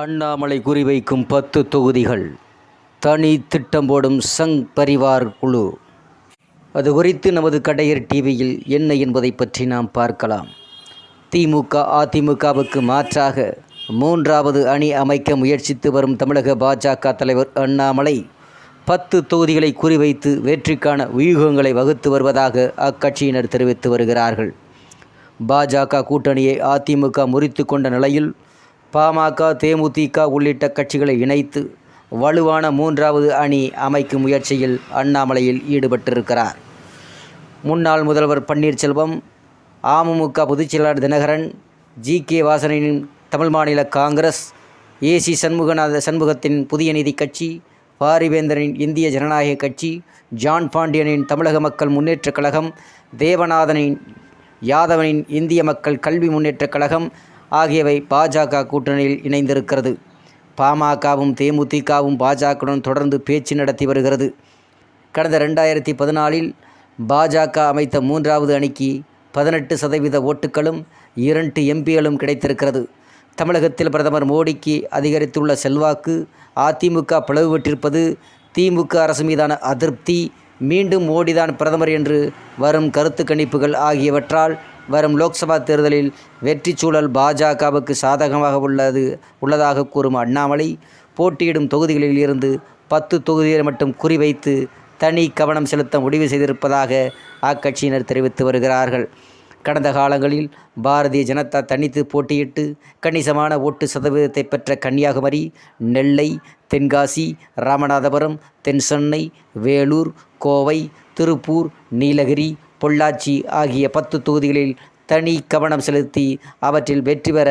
அண்ணாமலை குறிவைக்கும் பத்து தொகுதிகள். தனி திட்டம் போடும் சங் பரிவார் குழு. அது குறித்து நமது கடையர் டிவியில் என்ன என்பதை பற்றி நாம் பார்க்கலாம். திமுக அதிமுகவுக்கு மாற்றாக மூன்றாவது அணி அமைக்க முயற்சித்து வரும் தமிழக பாஜக தலைவர் அண்ணாமலை பத்து தொகுதிகளை குறிவைத்து வெற்றிக்கான வியூகங்களை வகுத்து வருவதாக அக்கட்சியினர் தெரிவித்து வருகிறார்கள். பாஜக கூட்டணியை அதிமுக முறித்து கொண்ட நிலையில் பாமக தேமுதிக உள்ளிட்ட கட்சிகளை இணைத்து வலுவான மூன்றாவது அணி அமைக்கும் முயற்சியில் அண்ணாமலையில் ஈடுபட்டிருக்கிறார். முன்னாள் முதல்வர் பன்னீர்செல்வம் அமமுக பொதுச்செயலாளர் தினகரன் ஜி. கே. வாசனின் தமிழ் மாநில காங்கிரஸ் ஏசி சண்முகநாத சண்முகத்தின் புதிய நீதி கட்சி பாரிவேந்தரின் இந்திய ஜனநாயக கட்சி ஜான் பாண்டியனின் தமிழக மக்கள் முன்னேற்றக் கழகம் தேவநாதனின் யாதவனின் இந்திய மக்கள் கல்வி முன்னேற்றக் கழகம் ஆகியவை பாஜக கூட்டணியில் இணைந்திருக்கிறது. பாமகவும் தேமுதிகவும் பாஜகவுடன் தொடர்ந்து பேச்சு நடத்தி வருகிறது. கடந்த ரெண்டாயிரத்தி பதினாலில் பாஜக அமைத்த மூன்றாவது அணிக்கு பதினெட்டு சதவீத ஓட்டுகளும் இரண்டு எம்பிகளும் கிடைத்திருக்கிறது. தமிழகத்தில் பிரதமர் மோடிக்கு அதிகரித்துள்ள செல்வாக்கு அதிமுக பிளவுபட்டிருப்பது திமுக அரசு மீதான அதிருப்தி மீண்டும் மோடிதான் பிரதமர் என்று வரும் கருத்து கணிப்புகள் ஆகியவற்றால் வரும் லோக்சபா தேர்தலில் வெற்றி சூழல் பாஜகவுக்கு சாதகமாக உள்ளது உள்ளதாக கூறும் அண்ணாமலை போட்டியிடும் தொகுதிகளில் இருந்து பத்து தொகுதிகளை மட்டும் குறிவைத்து தனி கவனம் செலுத்த முடிவு செய்திருப்பதாக அக்கட்சியினர் தெரிவித்து வருகிறார்கள். கடந்த காலங்களில் பாரதிய ஜனதா தனித்து போட்டியிட்டு கணிசமான ஓட்டு சதவீதத்தை பெற்ற கன்னியாகுமரி நெல்லை தென்காசி ராமநாதபுரம் தென்சென்னை வேலூர் கோவை திருப்பூர் நீலகிரி பொள்ளாச்சி ஆகிய பத்து தொகுதிகளில் தனி கவனம் செலுத்தி அவற்றில் வெற்றி பெற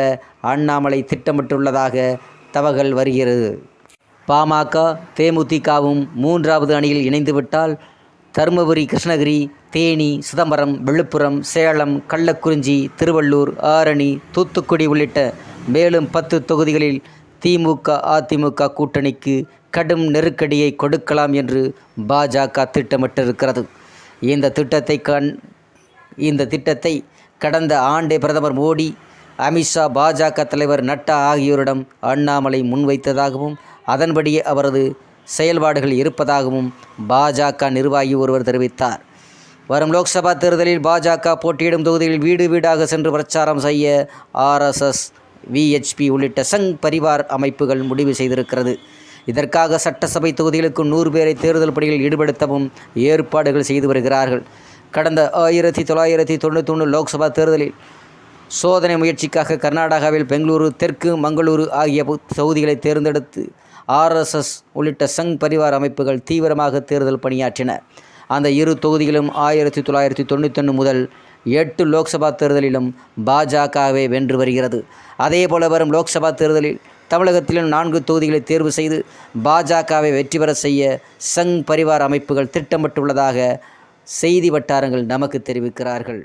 அண்ணாமலை திட்டமிட்டுள்ளதாக தவகல் வருகிறது. பாமக தேமுதிகவும் மூன்றாவது அணியில் இணைந்துவிட்டால் தருமபுரி கிருஷ்ணகிரி தேனி சிதம்பரம் விழுப்புரம் சேலம் கள்ளக்குறிஞ்சி திருவள்ளூர் ஆரணி தூத்துக்குடி உள்ளிட்ட மேலும் பத்து தொகுதிகளில் திமுக அதிமுக கூட்டணிக்கு கடும் நெருக்கடியை கொடுக்கலாம் என்று பாஜக திட்டமிட்டிருக்கிறது. இந்த திட்டத்தை கண் இந்த திட்டத்தை கடந்த ஆண்டே பிரதமர் மோடி அமித்ஷா பாஜக தலைவர் நட்டா ஆகியோரிடம் அண்ணாமலை முன்வைத்ததாகவும் அதன்படியே அவரது செயல்பாடுகள் இருப்பதாகவும் பாஜக நிர்வாகி ஒருவர் தெரிவித்தார். வரும் லோக்சபா தேர்தலில் பாஜக போட்டியிடும் தொகுதியில் வீடு வீடாக சென்று பிரச்சாரம் செய்ய ஆர்எஸ்எஸ் விஹெச்பி உள்ளிட்ட சங் பரிவார் அமைப்புகள் முடிவு செய்திருக்கிறது. இதற்காக சட்டசபை தொகுதிகளுக்கு நூறு பேரை தேர்தல் பணியில் ஈடுபடுத்தவும் ஏற்பாடுகள் செய்து வருகிறார்கள். கடந்த ஆயிரத்தி தொள்ளாயிரத்தி தொண்ணூத்தொன்று லோக்சபா தேர்தலில் சோதனை முயற்சிக்காக கர்நாடகாவில் பெங்களூரு தெற்கு மங்களூரு ஆகிய தொகுதிகளை தேர்ந்தெடுத்து ஆர்எஸ்எஸ் உள்ளிட்ட சங் பரிவார அமைப்புகள் தீவிரமாக தேர்தல் பணியாற்றின. அந்த இரு தொகுதிகளும் ஆயிரத்தி தொள்ளாயிரத்தி தொண்ணூத்தொன்று முதல் எட்டு லோக்சபா தேர்தலிலும் பாஜகவே வென்று வருகிறது. அதேபோல வரும் லோக்சபா தேர்தலில் தமிழகத்திலும் நான்கு தொகுதிகளை தேர்வு செய்து பாஜகவை வெற்றி பெற செய்ய சங் பரிவார் அமைப்புகள் திட்டமிட்டுள்ளதாக செய்தி வட்டாரங்கள் நமக்கு தெரிவிக்கிறார்கள்.